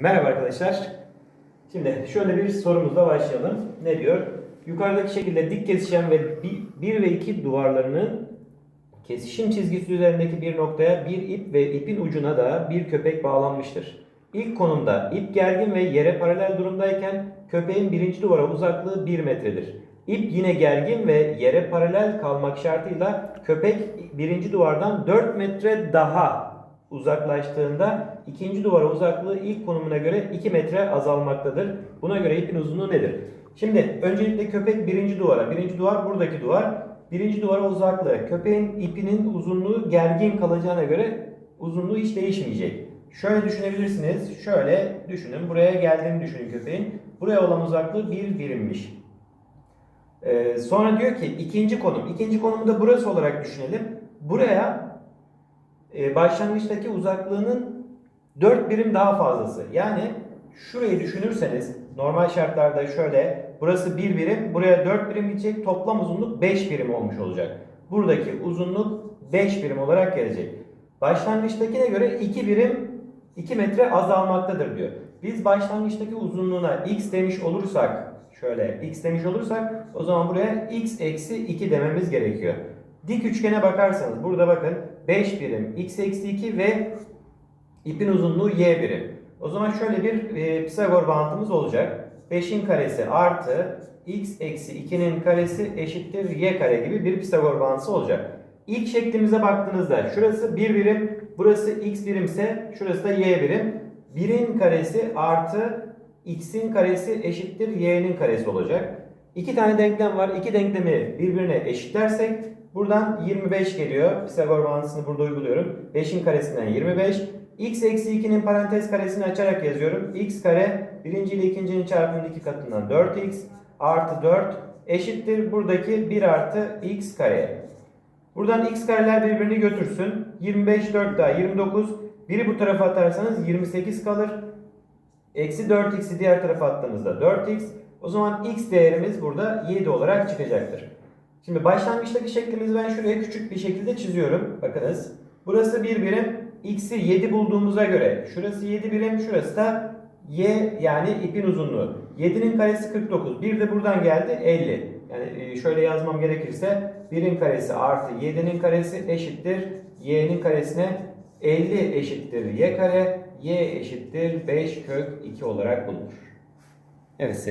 Merhaba arkadaşlar. Şimdi şöyle bir sorumuzla başlayalım. Ne diyor? Yukarıdaki şekilde dik kesişen ve 1 ve 2 duvarlarının kesişim çizgisi üzerindeki bir noktaya bir ip ve ipin ucuna da bir köpek bağlanmıştır. İlk konumda ip gergin ve yere paralel durumdayken köpeğin birinci duvara uzaklığı 1 metredir. İp yine gergin ve yere paralel kalmak şartıyla köpek birinci duvardan 4 metre daha uzaklaştığında ikinci duvara uzaklığı ilk konumuna göre 2 metre azalmaktadır. Buna göre ipin uzunluğu nedir? Şimdi öncelikle köpek birinci duvara, birinci duvar buradaki duvar, birinci duvara uzaklığı. Köpeğin ipinin uzunluğu gergin kalacağına göre uzunluğu hiç değişmeyecek. Şöyle düşünebilirsiniz, şöyle düşünün, buraya geldiğini düşünün köpeğin. Buraya olan uzaklığı bir birimmiş. Ee, sonra diyor ki ikinci konum, ikinci konumu da burası olarak düşünelim. Buraya e, başlangıçtaki uzaklığının 4 birim daha fazlası. Yani şurayı düşünürseniz normal şartlarda şöyle burası 1 birim buraya 4 birim gidecek toplam uzunluk 5 birim olmuş olacak. Buradaki uzunluk 5 birim olarak gelecek. Başlangıçtakine göre 2 birim 2 metre azalmaktadır diyor. Biz başlangıçtaki uzunluğuna x demiş olursak şöyle x demiş olursak o zaman buraya x eksi 2 dememiz gerekiyor. Dik üçgene bakarsanız burada bakın 5 birim x eksi 2 ve ipin uzunluğu y birim. O zaman şöyle bir e, Pisagor bağıntımız olacak. 5'in karesi artı x eksi 2'nin karesi eşittir y kare gibi bir Pisagor bağıntısı olacak. İlk şeklimize baktığınızda şurası 1 birim, burası x birimse şurası da y birim. 1'in karesi artı x'in karesi eşittir y'nin karesi olacak. İki tane denklem var. İki denklemi birbirine eşitlersek buradan 25 geliyor. Pisagor bağıntısını burada uyguluyorum. 5'in karesinden 25. x eksi 2'nin parantez karesini açarak yazıyorum. x kare birinci ile ikincinin çarpımının iki katından 4x artı 4 eşittir buradaki 1 artı x kare. Buradan x kareler birbirini götürsün. 25 4 daha 29. Biri bu tarafa atarsanız 28 kalır. Eksi 4x'i diğer tarafa attığımızda 4x. O zaman x değerimiz burada 7 olarak çıkacaktır. Şimdi başlangıçtaki şeklimizi ben şuraya küçük bir şekilde çiziyorum. Bakınız. Burası 1 birim. X'i 7 bulduğumuza göre şurası 7 birim, şurası da y yani ipin uzunluğu. 7'nin karesi 49. Bir de buradan geldi 50. Yani şöyle yazmam gerekirse 1'in karesi artı 7'nin karesi eşittir y'nin karesine 50 eşittir y kare y eşittir 5 kök 2 olarak bulunur. Evet.